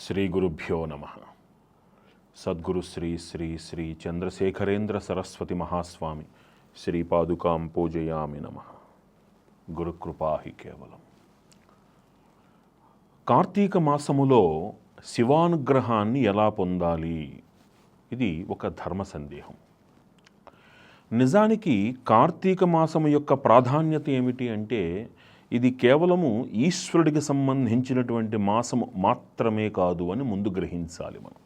శ్రీ గురుభ్యో నమ. సద్గురు శ్రీ శ్రీ శ్రీ చంద్రశేఖరేంద్ర సరస్వతి మహాస్వామి శ్రీపాదుకాం పూజయామి నమ. గురుకృపాహి కేవలం. కార్తీక మాసములో శివానుగ్రహాన్ని ఎలా పొందాలి? ఇది ఒక ధర్మ సందేహం. నిజానికి కార్తీక మాసము యొక్క ప్రాధాన్యత ఏమిటి అంటే ఇది కేవలము ఈశ్వరుడికి సంబంధించినటువంటి మాసము మాత్రమే కాదు అని ముందు గ్రహించాలి మనం.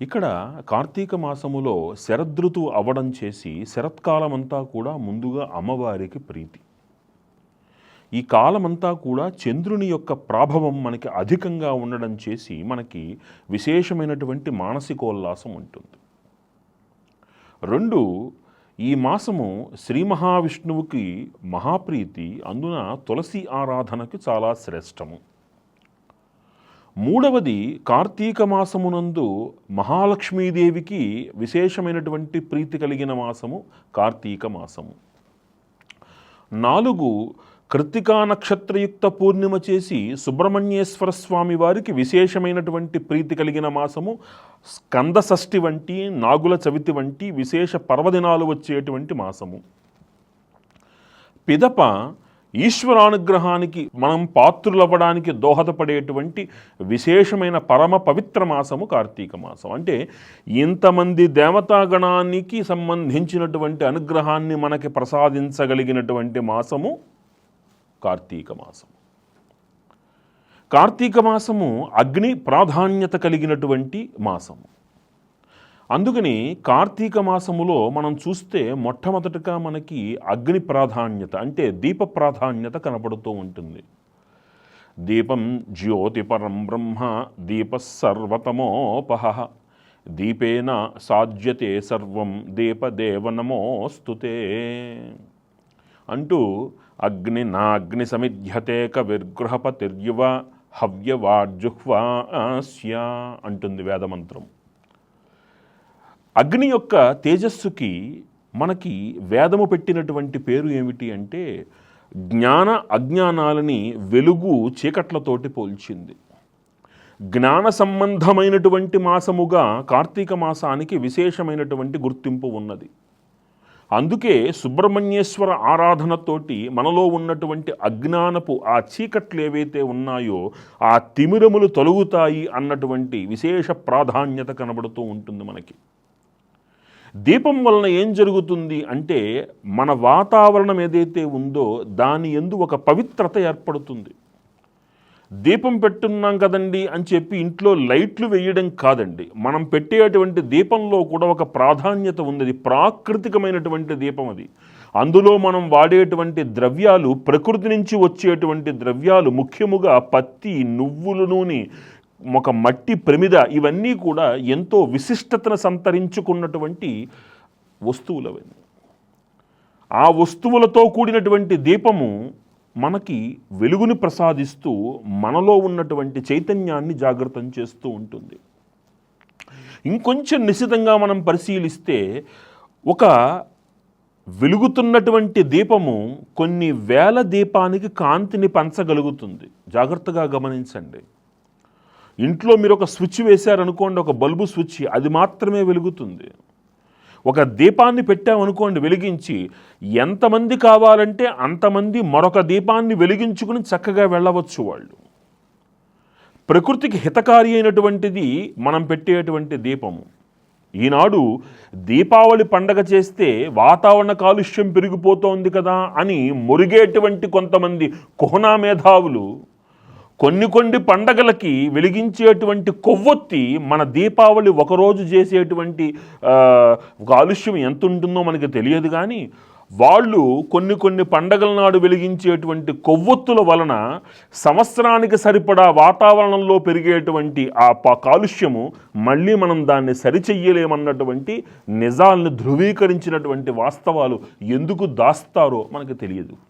ఇక్కడ కార్తీక మాసములో శరదృతువు అవడం చేసి శరత్కాలం అంతా కూడా ముందుగా అమ్మవారికి ప్రీతి. ఈ కాలమంతా కూడా చంద్రుని యొక్క ప్రాభవం మనకి అధికంగా ఉండడం చేసి మనకి విశేషమైనటువంటి మానసికోల్లాసం ఉంటుంది. రెండు ఈ మాసము శ్రీ మహావిష్ణువుకి మహాప్రీతి అందున తులసి ఆరాధనకు చాలా శ్రేష్టము. మూడవది కార్తీక మాసమునందు మహాలక్ష్మీదేవికి విశేషమైనటువంటి ప్రీతి కలిగిన మాసము కార్తీక మాసము. నాలుగు కృత్తికా నక్షత్రయుక్త పూర్ణిమ చేసి సుబ్రహ్మణ్యేశ్వర స్వామి వారికి విశేషమైనటువంటి ప్రీతి కలిగిన మాసము. స్కంద షష్ఠి వంటి నాగుల చవితి వంటి విశేష పర్వదినాలు వచ్చేటువంటి మాసము. పిదప ఈశ్వరానుగ్రహానికి మనం పాత్రులవ్వడానికి దోహదపడేటువంటి విశేషమైన పరమ పవిత్ర మాసము కార్తీక మాసం. అంటే ఇంతమంది దేవతాగణానికి సంబంధించినటువంటి అనుగ్రహాన్ని మనకి ప్రసాదించగలిగినటువంటి మాసము. కార్తీక మాసము. కార్తీక మాసము అగ్ని ప్రాధాన్యత కలిగినటువంటి మాసము. అందుకని కార్తీక మాసములో మనం చూస్తే మొట్టమొదటగా మనకి అగ్ని ప్రాధాన్యత అంటే దీప ప్రాధాన్యత కనపడుతూ ఉంటుంది. దీపం జ్యోతిపరం బ్రహ్మ దీప సర్వతమోపహ. దీపేన సాధ్యతే సర్వం దీపదేవనమోస్తుతే అంటూ అగ్ని నాగ్ని సమిధ్యతే కవిర్గృహపతిర్యువ హవ్యవార్జుహ్వాస్య అంటుంది వేదమంత్రం. అగ్ని యొక్క తేజస్సుకి మనకి వేదము పెట్టినటువంటి పేరు ఏమిటి అంటే జ్ఞాన అజ్ఞానాలని వెలుగు చీకట్లతోటి పోల్చింది. జ్ఞాన సంబంధమైనటువంటి మాసముగా కార్తీక మాసానికి విశేషమైనటువంటి గుర్తింపు ఉన్నది. అందుకే సుబ్రహ్మణ్యేశ్వర ఆరాధనతోటి మనలో ఉన్నటువంటి అజ్ఞానపు ఆ చీకట్లు ఏవైతే ఉన్నాయో ఆ తిమిరములు తొలగుతాయి అన్నటువంటి విశేష ప్రాధాన్యత కనబడుతూ ఉంటుంది మనకి. దీపం వలన ఏం జరుగుతుంది అంటే మన వాతావరణం ఏదైతే ఉందో దాని ఎందు ఒక పవిత్రత ఏర్పడుతుంది. దీపం పెట్టున్నాం కదండి అని చెప్పి ఇంట్లో లైట్లు వేయడం కాదండి. మనం పెట్టేటువంటి దీపంలో కూడా ఒక ప్రాధాన్యత ఉంది. అది ప్రాకృతికమైనటువంటి దీపం అది. అందులో మనం వాడేటువంటి ద్రవ్యాలు ప్రకృతి నుంచి వచ్చేటువంటి ద్రవ్యాలు ముఖ్యముగా పత్తి నువ్వుల నూనె ఒక మట్టి ప్రమిద ఇవన్నీ కూడా ఎంతో విశిష్టతను సంతరించుకున్నటువంటి వస్తువులవన్నీ ఆ వస్తువులతో కూడినటువంటి దీపము మనకి వెలుగుని ప్రసాదిస్తూ మనలో ఉన్నటువంటి చైతన్యాన్ని జాగ్రత్తం చేస్తూ ఉంటుంది. ఇంకొంచెం నిశితంగా మనం పరిశీలిస్తే ఒక వెలుగుతున్నటువంటి దీపము కొన్ని వేల దీపానికి కాంతిని పంచగలుగుతుంది. జాగ్రత్తగా గమనించండి. ఇంట్లో మీరు ఒక స్విచ్ వేశారనుకోండి ఒక బల్బు స్విచ్ అది మాత్రమే వెలుగుతుంది. ఒక దీపాన్ని పెట్టామనుకోండి వెలిగించి ఎంతమంది కావాలంటే అంతమంది మరొక దీపాన్ని వెలిగించుకుని చక్కగా వెళ్ళవచ్చు వాళ్ళు. ప్రకృతికి హితకారి అయినటువంటిది మనం పెట్టేటువంటి దీపము. ఈనాడు దీపావళి పండగ చేస్తే వాతావరణ కాలుష్యం పెరిగిపోతోంది కదా అని మురిగేటువంటి కొంతమంది కుహనా మేధావులు కొన్ని కొన్ని పండగలకి వెలిగించేటువంటి కొవ్వొత్తి మన దీపావళి ఒకరోజు చేసేటువంటి కాలుష్యం ఎంత ఉంటుందో మనకి తెలియదు కానీ వాళ్ళు కొన్ని కొన్ని పండగల నాడు వెలిగించేటువంటి కొవ్వొత్తుల వలన సంవత్సరానికి సరిపడా వాతావరణంలో పెరిగేటువంటి ఆ ప- కాలుష్యము మళ్ళీ మనం దాన్ని సరిచెయ్యలేమన్నటువంటి నిజాలను ధృవీకరించినటువంటి వాస్తవాలు ఎందుకు దాస్తారో మనకు తెలియదు.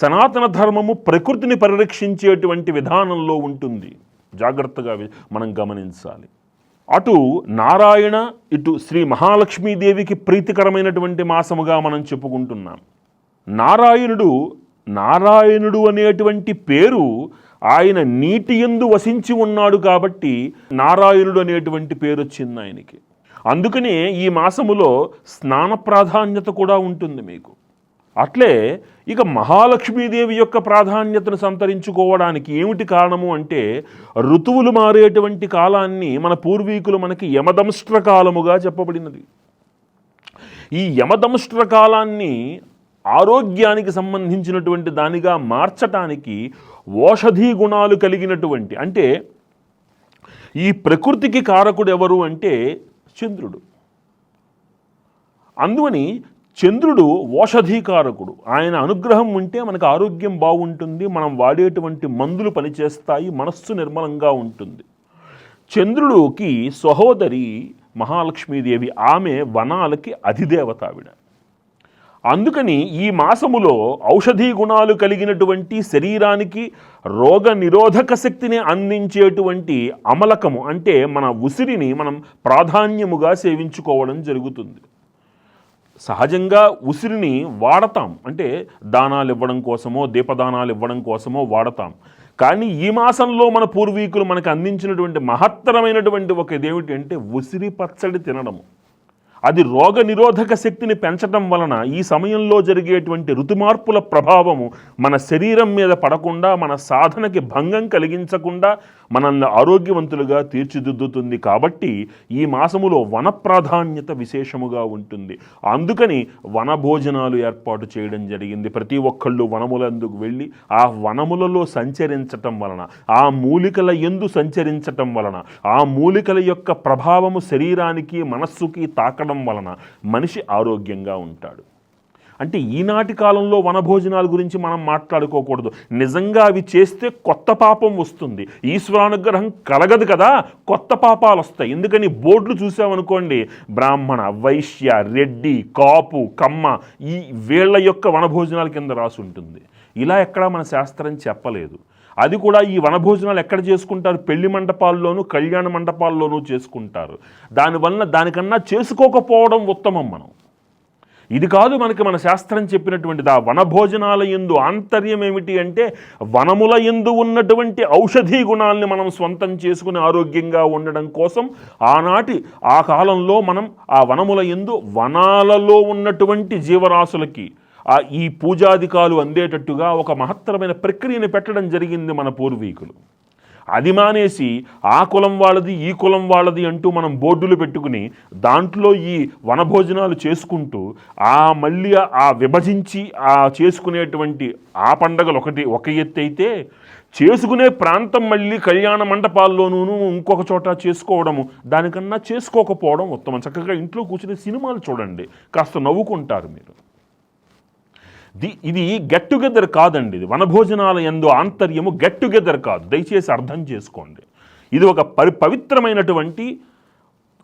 సనాతన ధర్మము ప్రకృతిని పరిరక్షించేటువంటి విధానంలో ఉంటుంది. జాగ్రత్తగా మనం గమనించాలి. అటు నారాయణ ఇటు శ్రీ మహాలక్ష్మీదేవికి ప్రీతికరమైనటువంటి మాసముగా మనం చెప్పుకుంటున్నాం. నారాయణుడు నారాయణుడు అనేటువంటి పేరు ఆయన నీటి ఎందు వసించి ఉన్నాడు కాబట్టి నారాయణుడు అనేటువంటి పేరు వచ్చింది ఆయనకి. అందుకనే ఈ మాసములో స్నాన ప్రాధాన్యత కూడా ఉంటుంది మీకు. అట్లే ఇక మహాలక్ష్మీదేవి యొక్క ప్రాధాన్యతను సంతరించుకోవడానికి ఏమిటి కారణము అంటే ఋతువులు మారేటువంటి కాలాన్ని మన పూర్వీకులు మనకి యమదంష్ట్ర కాలముగా చెప్పబడినది. ఈ యమదంష్ట్ర కాలాన్ని ఆరోగ్యానికి సంబంధించినటువంటి దానిగా మార్చటానికి ఓషధీ గుణాలు కలిగినటువంటి అంటే ఈ ప్రకృతికి కారకుడు ఎవరు అంటే చంద్రుడు. అందువని చంద్రుడు ఓషధీకారకుడు ఆయన అనుగ్రహం ఉంటే మనకు ఆరోగ్యం బాగుంటుంది మనం వాడేటువంటి మందులు పనిచేస్తాయి మనస్సు నిర్మలంగా ఉంటుంది. చంద్రుడికి సహోదరి మహాలక్ష్మీదేవి ఆమె వనాలకి అధిదేవత ఆవిడ. అందుకని ఈ మాసములో ఔషధీ గుణాలు కలిగినటువంటి శరీరానికి రోగ నిరోధక శక్తిని అందించేటువంటి అమలకము అంటే మన ఉసిరిని మనం ప్రాధాన్యముగా సేవించుకోవడం జరుగుతుంది. సహజంగా ఉసిరిని వాడతాం. అంటే దానాలు ఇవ్వడం కోసమో దీపదానాలు ఇవ్వడం కోసమో వాడతాం. కానీ ఈ మాసంలో మన పూర్వీకులు మనకు అందించినటువంటి మహత్తరమైనటువంటి ఒక ఇదేమిటి అంటే ఉసిరి పచ్చడి తినడము. అది రోగ నిరోధక శక్తిని పెంచటం వలన ఈ సమయంలో జరిగేటువంటి ఋతుమార్పుల ప్రభావము మన శరీరం మీద పడకుండా మన సాధనకి భంగం కలిగించకుండా మనల్ని ఆరోగ్యవంతులుగా తీర్చిదిద్దుతుంది కాబట్టి ఈ మాసములో వన ప్రాధాన్యత విశేషముగా ఉంటుంది. అందుకని వన భోజనాలు ఏర్పాటు చేయడం జరిగింది. ప్రతి ఒక్కళ్ళు వనములందుకు వెళ్ళి ఆ వనములలో సంచరించటం వలన ఆ మూలికల ఎందు సంచరించటం వలన ఆ మూలికల యొక్క ప్రభావము శరీరానికి మనస్సుకి తాకడం వలన మనిషి ఆరోగ్యంగా ఉంటాడు. అంటే ఈనాటి కాలంలో వనభోజనాల గురించి మనం మాట్లాడుకోకూడదు. నిజంగా అవి చేస్తే కొత్త పాపం వస్తుంది. ఈశ్వరానుగ్రహం కలగదు కదా కొత్త పాపాలు వస్తాయి. ఎందుకని బోర్డులు చూసామనుకోండి బ్రాహ్మణ వైశ్య రెడ్డి కాపు కమ్మ ఈ వీళ్ళ యొక్క వనభోజనాల కింద రాసి ఉంటుంది ఇలా ఎక్కడా మన శాస్త్రం చెప్పలేదు. అది కూడా ఈ వనభోజనాలు ఎక్కడ చేసుకుంటారు? పెళ్ళి మండపాల్లోనూ కళ్యాణ మండపాల్లోనూ చేసుకుంటారు. దానివల్ల దానికన్నా చేసుకోకపోవడం ఉత్తమం మనం. ఇది కాదు మనకి మన శాస్త్రం చెప్పినటువంటిది. ఆ వనభోజనాల ఎందు ఆంతర్యం ఏమిటి అంటే వనముల ఎందు ఉన్నటువంటి ఔషధీ గుణాలని మనం స్వంతం చేసుకుని ఆరోగ్యంగా ఉండడం కోసం ఆనాటి ఆ కాలంలో మనం ఆ వనముల ఎందు వనాలలో ఉన్నటువంటి జీవరాశులకి ఈ పూజాధికాలు అందేటట్టుగా ఒక మహత్తరమైన ప్రక్రియను పెట్టడం జరిగింది మన పూర్వీకులు. అది మానేసి ఆ కులం వాళ్ళది ఈ కులం వాళ్ళది అంటూ మనం బోర్డులు పెట్టుకుని దాంట్లో ఈ వనభోజనాలు చేసుకుంటూ ఆ మళ్ళీ ఆ విభజించి ఆ చేసుకునేటువంటి ఆ పండగలు ఒకటి ఒక ఎత్తు అయితే చేసుకునే ప్రాంతం మళ్ళీ కళ్యాణ మండపాల్లోనూ ఇంకొక చోట చేసుకోవడము దానికన్నా చేసుకోకపోవడం ఉత్తమం. చక్కగా ఇంట్లో కూర్చుని సినిమాలు చూడండి కాస్త నవ్వుకుంటారు మీరు. ది ఇది గెట్ టుగెదర్ కాదండి ఇది. వనభోజనాల ఎందు ఆంతర్యము గెట్ టుగెదర్ కాదు. దయచేసి అర్థం చేసుకోండి. ఇది ఒక పరి పవిత్రమైనటువంటి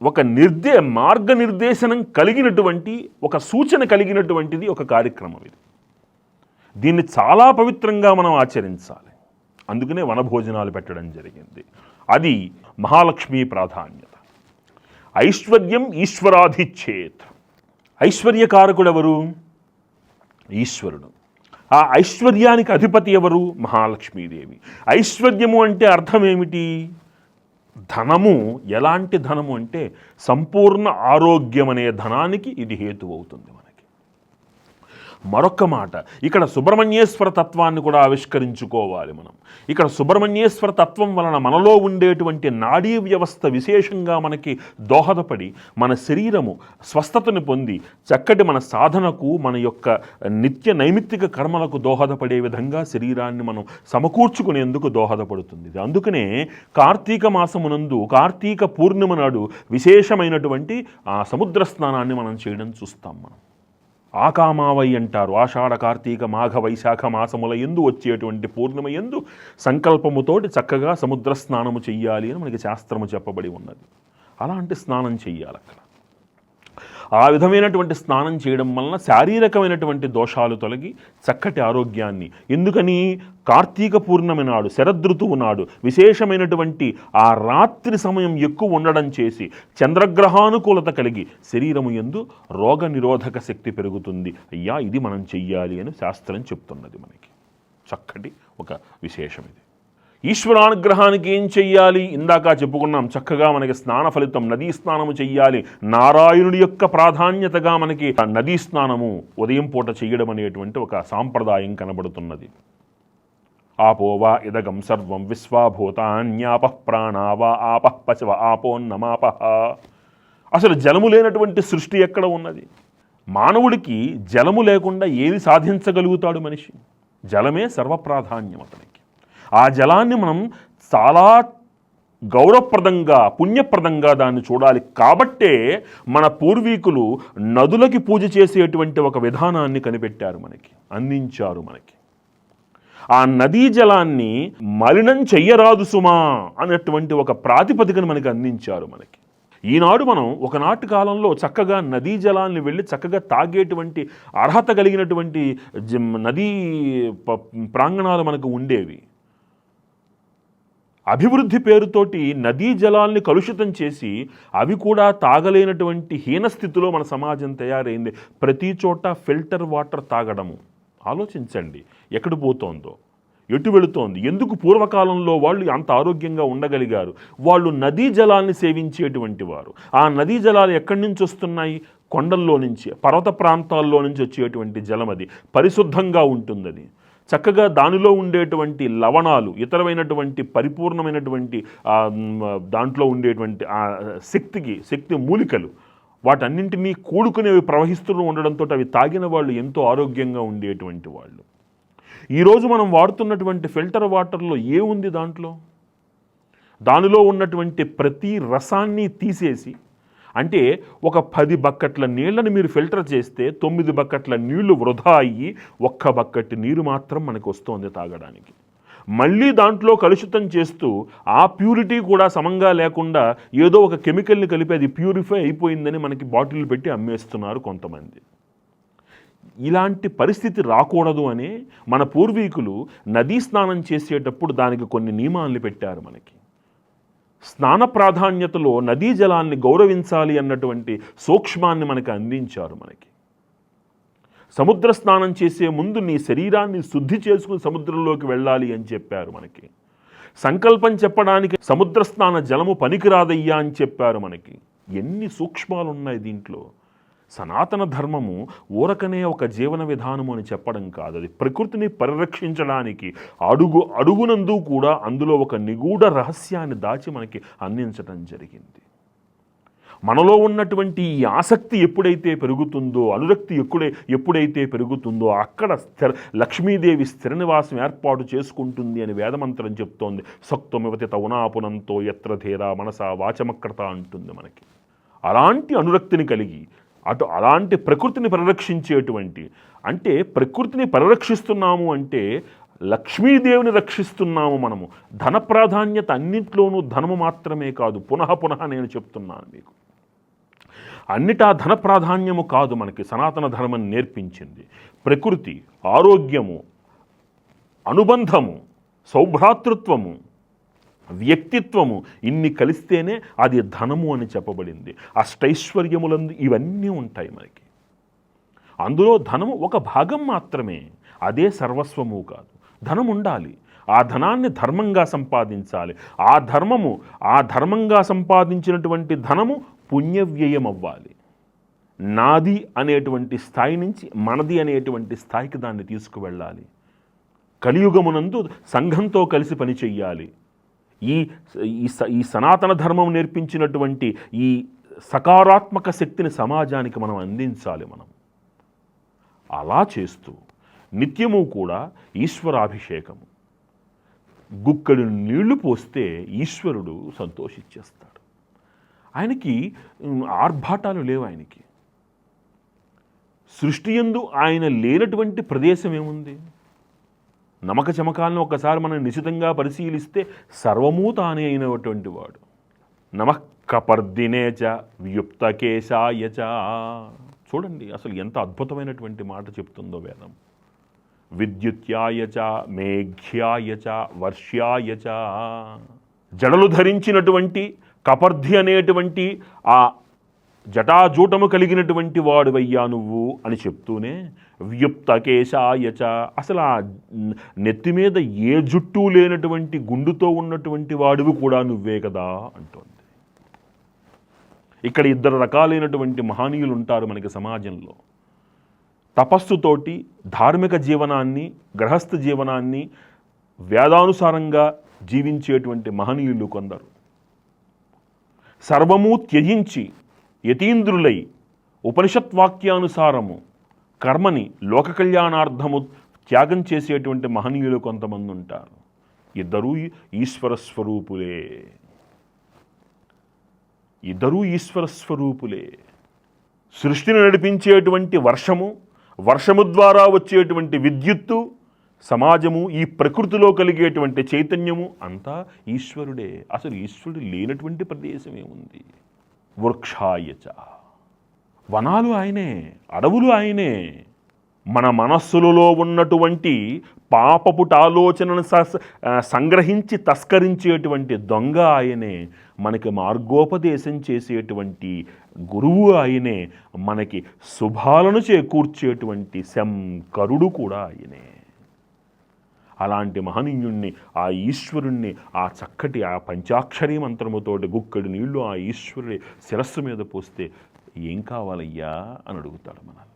ఒక నిర్దే మార్గనిర్దేశనం కలిగినటువంటి ఒక సూచన కలిగినటువంటిది ఒక కార్యక్రమం ఇది. దీన్ని చాలా పవిత్రంగా మనం ఆచరించాలి. అందుకనే వనభోజనాలు పెట్టడం జరిగింది. అది మహాలక్ష్మి ప్రాధాన్యత. ఐశ్వర్యం ఈశ్వరాధిచ్చేత్ ఐశ్వర్యకారకుడెవరు? ఎవరు ఈశ్వరుడు. ఆ ఐశ్వర్యానికి అధిపతి ఎవరు? మహాలక్ష్మీదేవి. ఐశ్వర్యము అంటే అర్థం ఏమిటి ధనము. ఎలాంటి ధనము అంటే సంపూర్ణ ఆరోగ్యం అనే ధనానికి ఇది హేతు అవుతుంది మరొక్క మాట. ఇక్కడ సుబ్రహ్మణ్యేశ్వర తత్వాన్ని కూడా ఆవిష్కరించుకోవాలి మనం. ఇక్కడ సుబ్రహ్మణ్యేశ్వర తత్వం వలన మనలో ఉండేటువంటి నాడీ వ్యవస్థ విశేషంగా మనకి దోహదపడి మన శరీరము స్వస్థతను పొంది చక్కటి మన సాధనకు మన యొక్క నిత్య నైమిత్తిక కర్మలకు దోహదపడే విధంగా శరీరాన్ని మనం సమకూర్చుకునేందుకు దోహదపడుతుంది. అందుకనే కార్తీక మాసమునందు కార్తీక పూర్ణిమ నాడు విశేషమైనటువంటి ఆ సముద్ర స్నానాన్ని మనం చేయడం చూస్తాం మనం. ఆకామావై అంటారు. ఆషాఢ కార్తీక మాఘ వైశాఖ మాసముల ఎందు వచ్చేటువంటి పూర్ణిమ ఎందు సంకల్పముతోటి చక్కగా సముద్ర స్నానము చెయ్యాలి అని మనకి శాస్త్రము చెప్పబడి ఉన్నది. అలాంటి స్నానం చెయ్యాలి అక్కడ ఆ విధమైనటువంటి స్నానం చేయడం వలన శారీరకమైనటువంటి దోషాలు తొలగి చక్కటి ఆరోగ్యాన్ని. ఎందుకని? కార్తీక పూర్ణమి నాడు శరదృతువు నాడు విశేషమైనటువంటి ఆ రాత్రి సమయం ఎక్కువ ఉండడం చేసి చంద్రగ్రహానుకూలత కలిగి శరీరము ఎందు రోగ నిరోధక శక్తి పెరుగుతుంది. అయ్యా ఇది మనం చెయ్యాలి అని శాస్త్రం చెప్తున్నది మనకి. చక్కటి ఒక విశేషం ఇది. ఈశ్వరానుగ్రహానికి ఏం చెయ్యాలి? ఇందాక చెప్పుకున్నాం చక్కగా మనకి స్నాన ఫలితం నదీ స్నానము చెయ్యాలి. నారాయణుడి యొక్క ప్రాధాన్యతగా మనకి నదీ స్నానము ఉదయం పూట చేయడం అనేటువంటి ఒక సాంప్రదాయం కనబడుతున్నది. ఆపోవా ఇదగం సర్వం విశ్వాభూతాన్యాప ప్రాణావా ఆపః పశవ ఆపోన్నమాప అసలు జలము లేనటువంటి సృష్టి ఎక్కడ ఉన్నది? మానవుడికి జలము లేకుండా ఏది సాధించగలుగుతాడు మనిషి? జలమే సర్వప్రాధాన్యం అతనికి. ఆ జలాన్ని మనం చాలా గౌరవప్రదంగా పుణ్యప్రదంగా దాన్ని చూడాలి. కాబట్టే మన పూర్వీకులు నదులకి పూజ చేసేటువంటి ఒక విధానాన్ని కనిపెట్టారు మనకి అందించారు మనకి. ఆ నదీ జలాన్ని మలినం చెయ్యరాదు సుమా అన్నటువంటి ఒక ప్రాతిపదికను మనకి అందించారు మనకి. ఈనాడు మనం ఒకనాటి కాలంలో చక్కగా నదీ జలాన్ని వెళ్ళి చక్కగా తాగేటువంటి అర్హత కలిగినటువంటి నదీ ప్రాంగణాలు మనకు ఉండేవి. అభివృద్ధి పేరుతోటి నదీ జలాల్ని కలుషితం చేసి అవి కూడా తాగలేనటువంటి హీనస్థితిలో మన సమాజం తయారైంది. ప్రతి చోట ఫిల్టర్ వాటర్ తాగడము. ఆలోచించండి ఎక్కడ పోతోందో ఎటు వెళుతోంది ఎందుకు పూర్వకాలంలో వాళ్ళు అంత ఆరోగ్యంగా ఉండగలిగారు? వాళ్ళు నదీ జలాల్ని సేవించేటువంటి వారు. ఆ నదీ జలాలు ఎక్కడి నుంచి వస్తున్నాయి? కొండల్లో నుంచి పర్వత ప్రాంతాల్లో నుంచి వచ్చేటువంటి జలం అది పరిశుద్ధంగా ఉంటుంది అది చక్కగా దానిలో ఉండేటువంటి లవణాలు ఇతరమైనటువంటి పరిపూర్ణమైనటువంటి దాంట్లో ఉండేటువంటి ఆ శక్తికి శక్తి మూలికలు వాటన్నింటినీ కూడుకునేవి ప్రవహిస్తూ ఉండడంతో అవి తాగిన వాళ్ళు ఎంతో ఆరోగ్యంగా ఉండేటువంటి వాళ్ళు. ఈరోజు మనం వాడుతున్నటువంటి ఫిల్టర్ వాటర్లో ఏముంది దాంట్లో? దానిలో ఉన్నటువంటి ప్రతి రసాన్ని తీసేసి అంటే ఒక పది బకెట్ల నీళ్ళని మీరు ఫిల్టర్ చేస్తే తొమ్మిది బకెట్ల నీళ్ళు వృధా అయ్యి ఒక్క బకెట్ నీరు మాత్రం మనకు వస్తుంది తాగడానికి. మళ్ళీ దాంట్లో కలుషితం చేస్తూ ఆ ప్యూరిటీ కూడా సమంగా లేకుండా ఏదో ఒక కెమికల్ని కలిపి అది ప్యూరిఫై అయిపోయిందని మనకి బాటిల్ పెట్టి అమ్మేస్తున్నారు కొంతమంది. ఇలాంటి పరిస్థితి రాకూడదు అని మన పూర్వీకులు నదీ స్నానం చేసేటప్పుడు దానికి కొన్ని నియమాలను పెట్టారు మనకి. స్నాన ప్రాధాన్యతలో నదీ జలాన్ని గౌరవించాలి అన్నటువంటి సూక్ష్మాన్ని మనకి అందించారు మనకి. సముద్ర స్నానం చేసే ముందు నీ శరీరాన్ని శుద్ధి చేసుకుని సముద్రంలోకి వెళ్ళాలి అని చెప్పారు మనకి. సంకల్పం చెప్పడానికి సముద్ర స్నాన జలము పనికిరాదయ్యా అని చెప్పారు మనకి. ఎన్ని సూక్ష్మాలు ఉన్నాయి దీంట్లో. సనాతన ధర్మము ఊరకనే ఒక జీవన విధానము అని చెప్పడం కాదు. అది ప్రకృతిని పరిరక్షించడానికి అడుగు అడుగునందు కూడా అందులో ఒక నిగూఢ రహస్యాన్ని దాచి మనకి అందించడం జరిగింది. మనలో ఉన్నటువంటి ఈ ఆసక్తి ఎప్పుడైతే పెరుగుతుందో అనురక్తి ఎప్పుడై ఎప్పుడైతే పెరుగుతుందో అక్కడ స్థిర లక్ష్మీదేవి స్థిర నివాసం ఏర్పాటు చేసుకుంటుంది అని వేదమంత్రం చెప్తోంది. సక్తమివతి తవునాపునంతో ఎత్ర ధీర మనస వాచమక్రత అంటుంది మనకి. అలాంటి అనురక్తిని కలిగి అటు అలాంటి ప్రకృతిని పరిరక్షించేటువంటి అంటే ప్రకృతిని పరిరక్షిస్తున్నాము అంటే లక్ష్మీదేవిని రక్షిస్తున్నాము మనము. ధన ప్రాధాన్యత అన్నింటిలోనూ ధనము మాత్రమే కాదు. పునః పునః నేను చెప్తున్నాను మీకు. అన్నిటా ధన ప్రాధాన్యము కాదు మనకి. సనాతన ధర్మం నేర్పించింది. ప్రకృతి ఆరోగ్యము అనుబంధము సౌభ్రాతృత్వము వ్యక్తిత్వము. ఇన్ని కలిస్తేనే అది ధనము అని చెప్పబడింది. అష్టైశ్వర్యములందు ఇవన్నీ ఉంటాయి మనకి. అందులో ధనము ఒక భాగం మాత్రమే. అదే సర్వస్వము కాదు. ధనం ఉండాలి. ఆ ధనాన్ని ధర్మంగా సంపాదించాలి. ఆ ధర్మము ఆ ధర్మంగా సంపాదించినటువంటి ధనము పుణ్యవ్యయం అవ్వాలి. నాది అనేటువంటి స్థాయి నుంచి మనది అనేటువంటి స్థాయికి దాన్ని తీసుకువెళ్ళాలి. కలియుగమునందు సంఘంతో కలిసి పని చెయ్యాలి. ఈ ఈ స- ఈ సనాతన ధర్మం నేర్పించినటువంటి ఈ సకారాత్మక శక్తిని సమాజానికి మనం అందించాలి మనం. అలా చేస్తూ నిత్యము కూడా ఈశ్వరాభిషేకము గుక్కడు నీళ్ళు పోస్తే ఈశ్వరుడు సంతోషించేస్తాడు. ఆయనకి ఆర్భాటాలు లేవు ఆయనకి. సృష్టి యందు ఆయన లేనటువంటి ప్రదేశం ఏముంది? నమక చమకాలను ఒకసారి మనం నిశితంగా పరిశీలిస్తే సర్వము తానే అయినటువంటి వాడు. నమః కపర్దినే చ వ్యుప్తకేశాయ చ. చూడండి అసలు ఎంత అద్భుతమైనటువంటి మాట చెప్తుందో వేదం. విద్యుత్యాయచ చ మేఘ్యాయ చ వర్ష్యాయ చ. జడలు ధరించినటువంటి కపర్ధి అనేటువంటి ఆ జటాజూటము కలిగినటువంటి వాడువయ్యా నువ్వు అని చెప్తూనే వ్యుప్త కేశాయచ అసలు ఆ నెత్తి మీద ఏ జుట్టు లేనటువంటి గుండుతో ఉన్నటువంటి వాడివి కూడా నువ్వే కదా అంటోంది. ఇక్కడ ఇద్దరు రకాలైనటువంటి మహనీయులు ఉంటారు మనకి సమాజంలో. తపస్సుతోటి ధార్మిక జీవనాన్ని గ్రహస్థ జీవనాన్ని వేదానుసారంగా జీవించేటువంటి మహనీయులు కొందరు. సర్వము త్యజించి యతీంద్రులై ఉపనిషత్ వాక్యానుసారము కర్మని లోక కళ్యాణార్థము త్యాగం చేసేటువంటి మహనీయులు కొంతమంది ఉంటారు ఇద్దరూ ఈశ్వర స్వరూపులే ఇద్దరూ ఈశ్వర స్వరూపులే సృష్టిని నడిపించేటువంటి వర్షము వర్షము ద్వారా వచ్చేటువంటి విద్యుత్తు సమాజము ఈ ప్రకృతిలో కలిగేటువంటి చైతన్యము అంతా ఈశ్వరుడే. అసలు ఈశ్వరుడు లేనటువంటి ప్రదేశం ఏముంది? వృక్షాయచ వనాలు ఆయనే అడవులు ఆయనే. మన మనస్సులలో ఉన్నటువంటి పాపపుట ఆలోచనను స- సంగ్రహించి తస్కరించేటువంటి దొంగ ఆయనే. మనకి మార్గోపదేశం చేసేటువంటి గురువు ఆయనే. మనకి శుభాలను చేకూర్చేటువంటి శంకరుడు కూడా ఆయనే. అలాంటి మహనీయుణ్ణి ఆ ఈశ్వరుణ్ణి ఆ చక్కటి ఆ పంచాక్షరీ మంత్రముతోటి గుక్కడి నీళ్ళు ఆ ఈశ్వరుడి శిరస్సు మీద పోస్తే ఏం కావాలయ్యా అని అడుగుతాడు మనల్ని.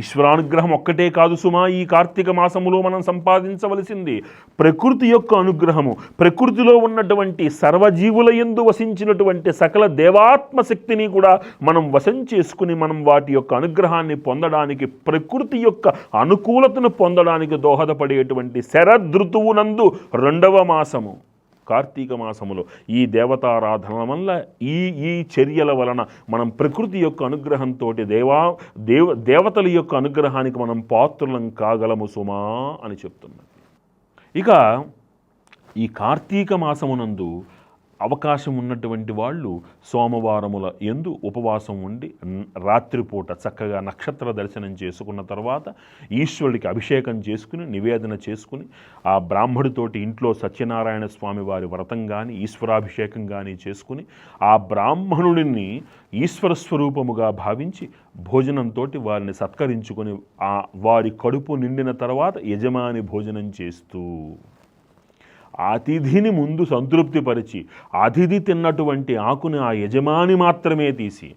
ఈశ్వరానుగ్రహం ఒక్కటే కాదు సుమా ఈ కార్తీక మాసములో మనం సంపాదించవలసింది ప్రకృతి యొక్క అనుగ్రహము. ప్రకృతిలో ఉన్నటువంటి సర్వజీవుల యందు వసించినటువంటి సకల దేవాత్మ శక్తిని కూడా మనం వశం చేసుకుని మనం వాటి యొక్క అనుగ్రహాన్ని పొందడానికి ప్రకృతి యొక్క అనుకూలతను పొందడానికి దోహదపడేటువంటి శరదృతువునందు రెండవ మాసము. కార్తీక మాసములో ఈ దేవతారాధన వల్ల ఈ ఈ చర్యల వలన మనం ప్రకృతి యొక్క అనుగ్రహంతో దేవా దేవ దేవతల యొక్క అనుగ్రహానికి మనం పాత్రులం కాగలము సుమా అని చెప్తున్నది. ఇక ఈ కార్తీక మాసమునందు అవకాశం ఉన్నటువంటి వాళ్ళు సోమవారముల ఎందు ఉపవాసం ఉండి రాత్రిపూట చక్కగా నక్షత్ర దర్శనం చేసుకున్న తర్వాత ఈశ్వరుడికి అభిషేకం చేసుకుని నివేదన చేసుకుని ఆ బ్రాహ్మడితోటి ఇంట్లో సత్యనారాయణ స్వామి వారి వ్రతం కానీ ఈశ్వరాభిషేకం కానీ చేసుకుని ఆ బ్రాహ్మణుడిని ఈశ్వర స్వరూపముగా భావించి భోజనంతో వారిని సత్కరించుకొని ఆ వారి కడుపు నిండిన తర్వాత యజమాని భోజనం చేస్తూ అతిథిని ముందు సంతృప్తిపరిచి అతిథి తిన్నటువంటి ఆకుని ఆ యజమాని మాత్రమే తీసి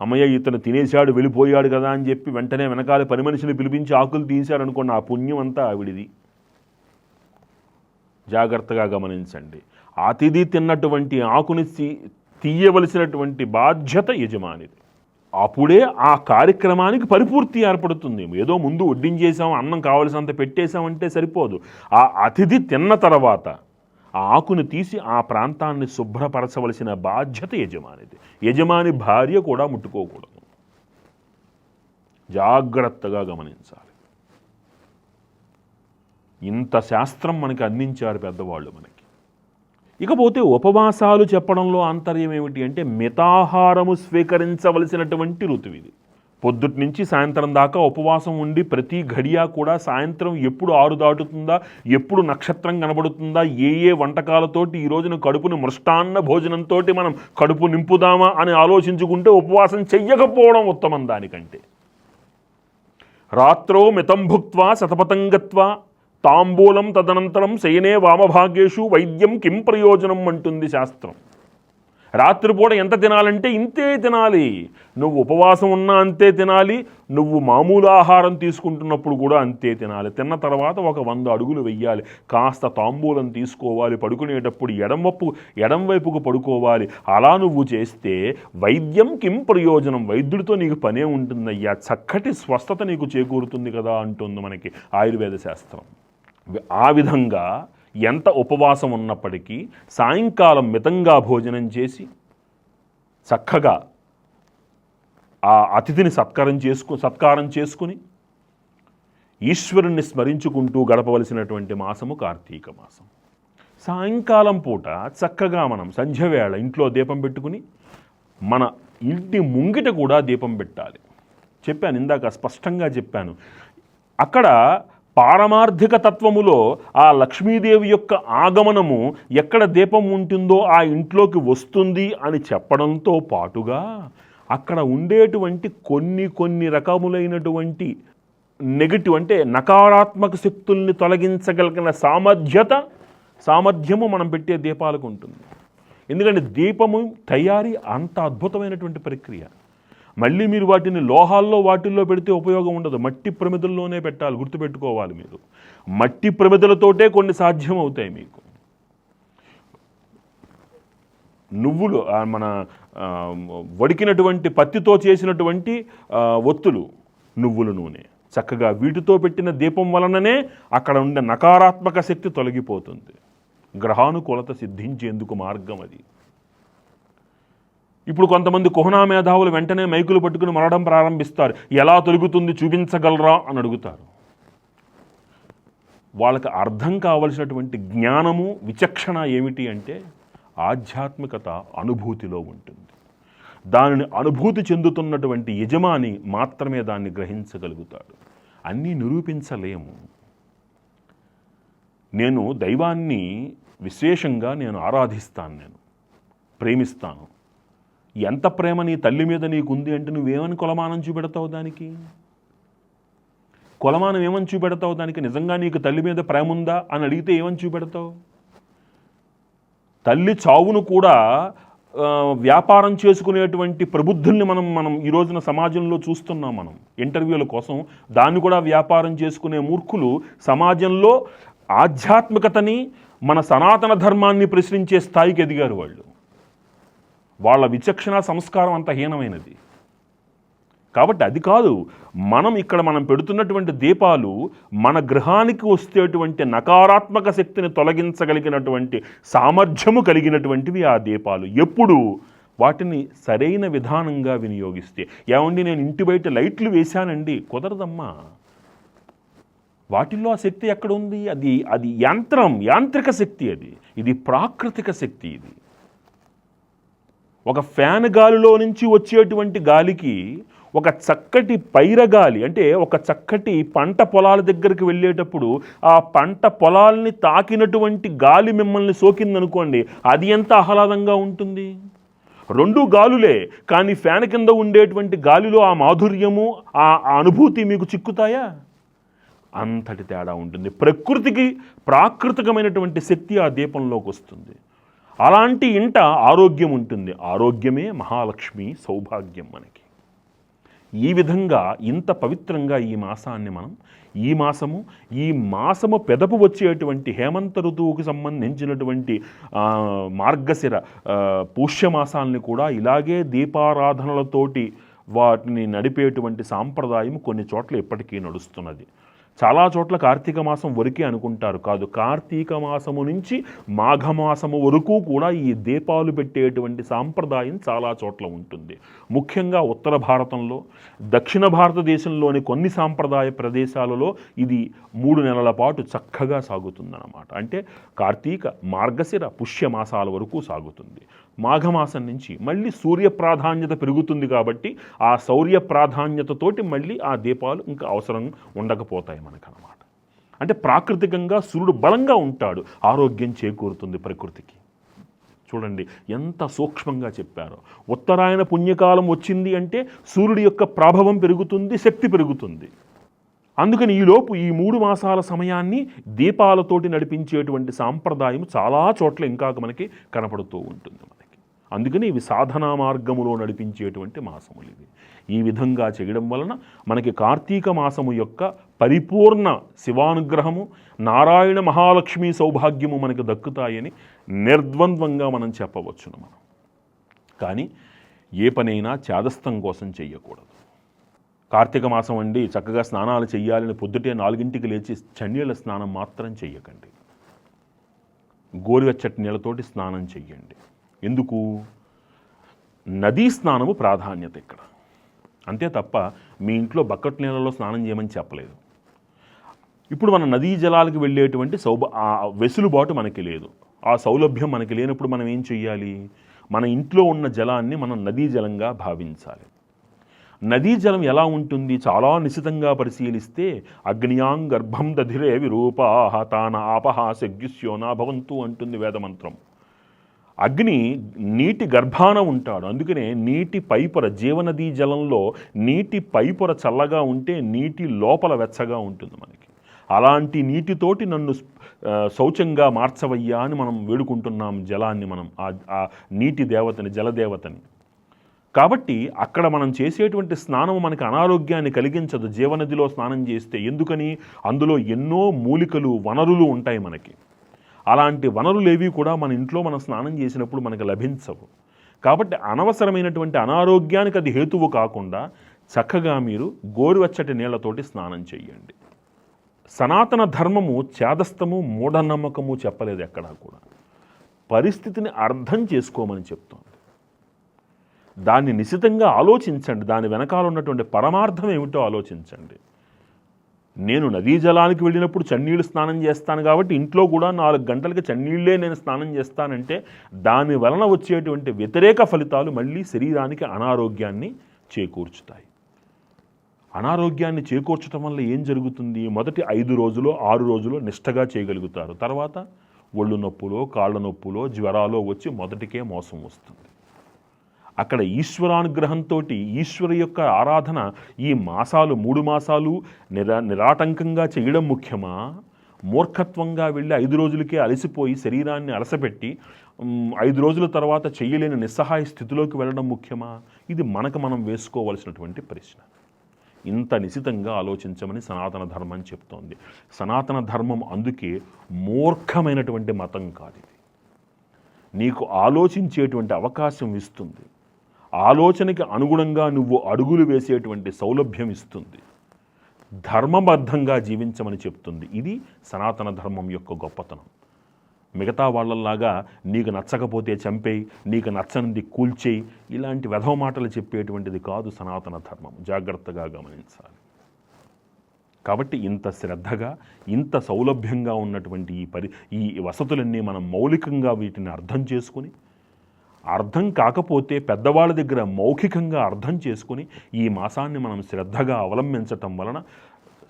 అమ్మయ్య ఇతను తినేశాడు వెళ్ళిపోయాడు కదా అని చెప్పి వెంటనే వెనకాల పని మనిషిని పిలిపించి ఆకులు తీశారనుకోండి ఆ పుణ్యం అంతా ఆవిడిది. జాగ్రత్తగా గమనించండి. అతిథి తిన్నటువంటి ఆకుని తీ- తీయవలసినటువంటి బాధ్యత యజమానిది. అప్పుడే ఆ కార్యక్రమానికి పరిపూర్తి ఏర్పడుతుంది. ఏదో ముందు వడ్డించేసాం అన్నం కావలసినంత పెట్టేశామంటే సరిపోదు. ఆ అతిథి తిన్న తర్వాత ఆ ఆకును తీసి ఆ ప్రాంతాన్ని శుభ్రపరచవలసిన బాధ్యత యజమానిది. యజమాని భార్య కూడా ముట్టుకోకూడదు. జాగ్రత్తగా గమనించాలి. ఇంత శాస్త్రం మనకి అందించారు పెద్దవాళ్ళు మనకి. ఇకపోతే ఉపవాసాలు చెప్పడంలో ఆంతర్యం ఏమిటి అంటే మితాహారము స్వీకరించవలసినటువంటి ఋతువు ఇది. పొద్దుటి నుంచి సాయంత్రం దాకా ఉపవాసం ఉండి ప్రతి ఘడియా కూడా సాయంత్రం ఎప్పుడు ఆరు దాటుతుందా ఎప్పుడు నక్షత్రం కనబడుతుందా ఏ ఏ వంటకాలతోటి ఈ రోజున కడుపుని మృష్టాన్న భోజనంతో మనం కడుపు నింపుదామా అని ఆలోచించుకుంటే ఉపవాసం చెయ్యకపోవడం ఉత్తమం దానికంటే. రాత్రో మితం భుక్వా శతపతంగత్వా తాంబూలం తదనంతరం శయనే వామభాగ్యేషు వైద్యం కిం ప్రయోజనం అంటుంది శాస్త్రం. రాత్రిపూట ఎంత తినాలంటే ఇంతే తినాలి. నువ్వు ఉపవాసం ఉన్నా అంతే తినాలి. నువ్వు మామూలు ఆహారం తీసుకుంటున్నప్పుడు కూడా అంతే తినాలి. తిన్న తర్వాత ఒక వంద అడుగులు వెయ్యాలి. కాస్త తాంబూలం తీసుకోవాలి. పడుకునేటప్పుడు ఎడంవైపు ఎడంవైపుకు పడుకోవాలి. అలా నువ్వు చేస్తే వైద్యం కిం ప్రయోజనం? వైద్యుడితో నీకు పనే ఉంటుందయ్యా. చక్కటి స్వస్థత నీకు చేకూరుతుంది కదా అంటుంది మనకి ఆయుర్వేద శాస్త్రం. ఆ విధంగా ఎంత ఉపవాసం ఉన్నప్పటికీ సాయంకాలం మితంగా భోజనం చేసి చక్కగా ఆ అతిథిని సత్కారం చేసుకు సత్కారం చేసుకుని ఈశ్వరుణ్ణి స్మరించుకుంటూ గడపవలసినటువంటి మాసము కార్తీక మాసం. సాయంకాలం పూట చక్కగా మనం సంధ్యవేళ ఇంట్లో దీపం పెట్టుకుని మన ఇంటి ముంగిట కూడా దీపం పెట్టాలి. చెప్పాను ఇందాక స్పష్టంగా చెప్పాను. అక్కడ పారమార్థిక తత్వములో ఆ లక్ష్మీదేవి యొక్క ఆగమనము ఎక్కడ దీపం ఉంటుందో ఆ ఇంట్లోకి వస్తుంది అని చెప్పడంతో పాటుగా అక్కడ ఉండేటువంటి కొన్ని కొన్ని రకములైనటువంటి నెగిటివ్ అంటే నకారాత్మక శక్తుల్ని తొలగించగలిగిన సామర్థ్యత సామర్థ్యము మనం పెట్టే దీపాలకు ఉంటుంది. ఎందుకంటే దీపము తయారీ అంత అద్భుతమైనటువంటి ప్రక్రియ. మళ్ళీ మీరు వాటిని లోహాల్లో వాటిల్లో పెడితే ఉపయోగం ఉండదు. మట్టి ప్రమిదల్లోనే పెట్టాలి గుర్తుపెట్టుకోవాలి మీరు. మట్టి ప్రమిదలతోటే కొన్ని సాధ్యం అవుతాయి మీకు. నువ్వులు మన వడికినటువంటి పత్తితో చేసినటువంటి ఒత్తులు నువ్వుల నూనె. చక్కగా వీటితో పెట్టిన దీపం వలననే అక్కడ ఉండే నకారాత్మక శక్తి తొలగిపోతుంది. గ్రహానుకూలత సిద్ధించేందుకు మార్గం అది. ఇప్పుడు కొంతమంది కుహనా మేధావులు వెంటనే మైకులు పట్టుకుని మరడం ప్రారంభిస్తారు. ఎలా తొలుగుతుంది చూపించగలరా అని అడుగుతారు. వాళ్ళకి అర్థం కావలసినటువంటి జ్ఞానము విచక్షణ ఏమిటి అంటే ఆధ్యాత్మికత అనుభూతిలో ఉంటుంది. దానిని అనుభూతి చెందుతున్నటువంటి యజమాని మాత్రమే దాన్ని గ్రహించగలుగుతాడు. అన్నీ నిరూపించలేము. నేను దైవాన్ని విశేషంగా నేను ఆరాధిస్తాను నేను. ప్రేమిస్తాను. ఎంత ప్రేమ నీ తల్లి మీద నీకుంది అంటే నువ్వేమని కొలమానం చూపెడతావు దానికి? కొలమానం ఏమని చూపెడతావు దానికి? నిజంగా నీకు తల్లి మీద ప్రేమ ఉందా అని అడిగితే ఏమని చూపెడతావు? తల్లి చావును కూడా వ్యాపారం చేసుకునేటువంటి ప్రబుద్ధుల్ని మనం మనం ఈ రోజున సమాజంలో చూస్తున్నాం మనం. ఇంటర్వ్యూల కోసం దాన్ని కూడా వ్యాపారం చేసుకునే మూర్ఖులు సమాజంలో ఆధ్యాత్మికతని మన సనాతన ధర్మాన్ని ప్రశ్నించే స్థాయికి ఎదిగారు వాళ్ళు. వాళ్ళ విచక్షణ సంస్కారం అంత హీనమైనది. కాబట్టి అది కాదు మనం ఇక్కడ మనం పెడుతున్నటువంటి దీపాలు మన గృహానికి వస్తేటువంటి నకారాత్మక శక్తిని తొలగించగలిగినటువంటి సామర్థ్యము కలిగినటువంటివి ఆ దీపాలు. ఎప్పుడు? వాటిని సరైన విధానంగా వినియోగిస్తే. ఏమండి నేను ఇంటి బయట లైట్లు వేశానండి కుదరదమ్మా. వాటిల్లో ఆ శక్తి ఎక్కడ ఉంది అది అది యంత్రం యాంత్రిక శక్తి అది. ఇది ప్రాకృతిక శక్తి ఇది. ఒక ఫ్యాన్ గాలిలో నుంచి వచ్చేటువంటి గాలికి ఒక చక్కటి పైరగాలి అంటే ఒక చక్కటి పంట పొలాల దగ్గరికి వెళ్ళేటప్పుడు ఆ పంట పొలాల్ని తాకినటువంటి గాలి మిమ్మల్ని సోకిందనుకోండి అది ఎంత ఆహ్లాదంగా ఉంటుంది? రెండు గాలులే కానీ ఫ్యాన్ కింద ఉండేటువంటి గాలిలో ఆ మాధుర్యము ఆ ఆ అనుభూతి మీకు చిక్కుతాయా? అంతటి తేడా ఉంటుంది. ప్రకృతికి ప్రాకృతికమైనటువంటి శక్తి ఆ దీపంలోకి వస్తుంది. అలాంటి ఇంట ఆరోగ్యం ఉంటుంది. ఆరోగ్యమే మహాలక్ష్మి సౌభాగ్యం మనకి. ఈ విధంగా ఇంత పవిత్రంగా ఈ మాసాన్ని మనం ఈ మాసము ఈ మాసము పెదపు వచ్చేటువంటి హేమంత ఋతువుకు సంబంధించినటువంటి మార్గశిర ఆ, కూడా ఇలాగే దీపారాధనలతోటి వాటిని నడిపేటువంటి సాంప్రదాయం కొన్ని చోట్ల ఇప్పటికీ నడుస్తున్నది. చాలా చోట్ల కార్తీక మాసం వరకే అనుకుంటారు కాదు. కార్తీక మాసము నుంచి మాఘమాసము వరకు కూడా ఈ దీపాలు పెట్టేటువంటి సాంప్రదాయం చాలా చోట్ల ఉంటుంది. ముఖ్యంగా ఉత్తర భారతంలో దక్షిణ భారతదేశంలోని కొన్ని సాంప్రదాయ ప్రదేశాలలో ఇది మూడు నెలల పాటు చక్కగా సాగుతుందన్నమాట. అంటే కార్తీక మార్గశిర పుష్యమాసాల వరకు సాగుతుంది. మాఘమాసం నుంచి మళ్ళీ సూర్య ప్రాధాన్యత పెరుగుతుంది కాబట్టి ఆ సౌర్య ప్రాధాన్యతతోటి మళ్ళీ ఆ దీపాలు ఇంకా అవసరం ఉండకపోతాయి మనకన్నమాట. అంటే ప్రాకృతికంగా సూర్యుడు బలంగా ఉంటాడు ఆరోగ్యం చేకూరుతుంది ప్రకృతికి. చూడండి ఎంత సూక్ష్మంగా చెప్పారో. ఉత్తరాయణ పుణ్యకాలం వచ్చింది అంటే సూర్యుడి యొక్క ప్రభావం పెరుగుతుంది శక్తి పెరుగుతుంది. అందుకని ఈలోపు ఈ మూడు మాసాల సమయాన్ని దీపాలతోటి నడిపించేటువంటి సాంప్రదాయం చాలా చోట్ల ఇంకా మనకి కనపడుతూ ఉంటుంది మనకి. అందుకని ఇవి సాధనా మార్గములో నడిపించేటువంటి మాసములు ఇవి. ఈ విధంగా చేయడం వలన మనకి కార్తీక మాసము యొక్క పరిపూర్ణ శివానుగ్రహము నారాయణ మహాలక్ష్మి సౌభాగ్యము మనకు దక్కుతాయని నిర్ద్వంద్వంగా మనం చెప్పవచ్చును మనం. కానీ ఏ పనైనా చాదస్తం కోసం చేయకూడదు కార్తీక మాసం అండి చక్కగా స్నానాలు చేయాలని పొద్దుటే నాలుగింటికి లేచి చన్నీళ్ళ స్నానం మాత్రం చెయ్యకండి. గోరువెచ్చటి నీళ్ళతోటి స్నానం చెయ్యండి. ఎందుకు? నదీ స్నానము ప్రాధాన్యత ఇక్కడ. అంతే తప్ప మీ ఇంట్లో బకెట్ నీళ్ళలో స్నానం చేయమని చెప్పలేదు. ఇప్పుడు మన నదీ జలాలకు వెళ్ళేటువంటి సౌభ ఆ వెసులుబాటు మనకి లేదు. ఆ సౌలభ్యం మనకి లేనప్పుడు మనం ఏం చెయ్యాలి? మన ఇంట్లో ఉన్న జలాన్ని మనం నదీ జలంగా భావించాలి. నదీ జలం ఎలా ఉంటుంది? చాలా నిశితంగా పరిశీలిస్తే అగ్నియాం గర్భం దధిరే విరూపాహ తాన ఆపహ సగ్యుస్యోనా భవంతు అంటుంది వేదమంత్రం. అగ్ని నీటి గర్భాన ఉంటాడు. అందుకనే నీటి పైపొర జీవనదీ జలంలో నీటి పైపొర చల్లగా ఉంటే నీటి లోపల వెచ్చగా ఉంటుంది మనకి. అలాంటి నీటితోటి నన్ను శౌచంగా మార్చవయ్యా అని మనం వేడుకుంటున్నాం జలాన్ని మనం ఆ- ఆ నీటి దేవతని జలదేవతని. కాబట్టి అక్కడ మనం చేసేటువంటి స్నానం మనకి అనారోగ్యాన్ని కలిగించదు. జీవనదిలో స్నానం చేస్తే ఎందుకని? అందులో ఎన్నో మూలికలు వనరులు ఉంటాయి మనకి. అలాంటి వనరులేవి కూడా మన ఇంట్లో మనం స్నానం చేసినప్పుడు మనకు లభించవు. కాబట్టి అనవసరమైనటువంటి అనారోగ్యానికి అది హేతువు కాకుండా చక్కగా మీరు గోరువెచ్చటి నీళ్ళతోటి స్నానం చేయండి సనాతన ధర్మము చేదస్తము మూఢనమ్మకము చెప్పలేదు ఎక్కడా కూడా. పరిస్థితిని అర్థం చేసుకోమని చెప్తోంది. దాన్ని నిశితంగా ఆలోచించండి. దాని వెనకాల ఉన్నటువంటి పరమార్థం ఏమిటో ఆలోచించండి. నేను నదీ జలానికి వెళ్ళినప్పుడు చన్నీళ్ళు స్నానం చేస్తాను కాబట్టి ఇంట్లో కూడా నాలుగు గంటలకి చన్నీళ్ళే నేను స్నానం చేస్తానంటే దాని వలన వచ్చేటువంటి వ్యతిరేక ఫలితాలు మళ్ళీ శరీరానికి అనారోగ్యాన్ని చేకూర్చుతాయి. అనారోగ్యాన్ని చేకూర్చడం వల్ల ఏం జరుగుతుంది? మొదటి ఐదు రోజులు ఆరు రోజులు నిష్టగా చేయగలుగుతారు. తర్వాత ఒళ్ళు నొప్పులో కాళ్ళ నొప్పులో జ్వరాలో వచ్చి మొదటికే మోసం వస్తుంది. అక్కడ ఈశ్వరానుగ్రహంతో ఈశ్వరు యొక్క ఆరాధన ఈ మాసాలు మూడు మాసాలు నిరా నిరాటంకంగా చేయడం ముఖ్యమా? మూర్ఖత్వంగా వెళ్ళి ఐదు రోజులకే అలసిపోయి శరీరాన్ని అలసపెట్టి ఐదు రోజుల తర్వాత చేయలేని నిస్సహాయ స్థితిలోకి వెళ్ళడం ముఖ్యమా? ఇది మనకు మనం వేసుకోవలసినటువంటి ప్రశ్న. ఇంత నిశితంగా ఆలోచించమని సనాతన ధర్మం చెప్తోంది. సనాతన ధర్మం అందుకే మూర్ఖమైనటువంటి మతం కాదు ఇది. నీకు ఆలోచించేటువంటి అవకాశం ఇస్తుంది. ఆలోచనకి అనుగుణంగా నువ్వు అడుగులు వేసేటువంటి సౌలభ్యం ఇస్తుంది. ధర్మబద్ధంగా జీవించమని చెప్తుంది. ఇది సనాతన ధర్మం యొక్క గొప్పతనం. మిగతా వాళ్ళల్లాగా నీకు నచ్చకపోతే చంపేయి నీకు నచ్చనిది కూల్చేయి ఇలాంటి వెధవ మాటలు చెప్పేటువంటిది కాదు సనాతన ధర్మం. జాగ్రత్తగా గమనించాలి. కాబట్టి ఇంత శ్రద్ధగా ఇంత సౌలభ్యంగా ఉన్నటువంటి ఈ పరి ఈ వసతులన్నీ మనం మౌలికంగా వీటిని అర్థం చేసుకుని అర్థం కాకపోతే పెద్దవాళ్ళ దగ్గర మౌఖికంగా అర్థం చేసుకుని ఈ మాసాన్ని మనం శ్రద్ధగా అవలంబించటం వలన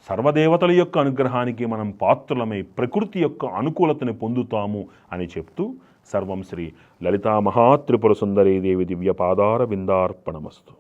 సర్వదేవతల యొక్క అనుగ్రహానికి మనం పాత్రులమై ప్రకృతి యొక్క అనుకూలతని పొందుతాము అని చెప్తూ సర్వం శ్రీ లలితా మహాత్రిపుర సుందరీ దేవి దివ్య పాదార విందార్పణమస్తు.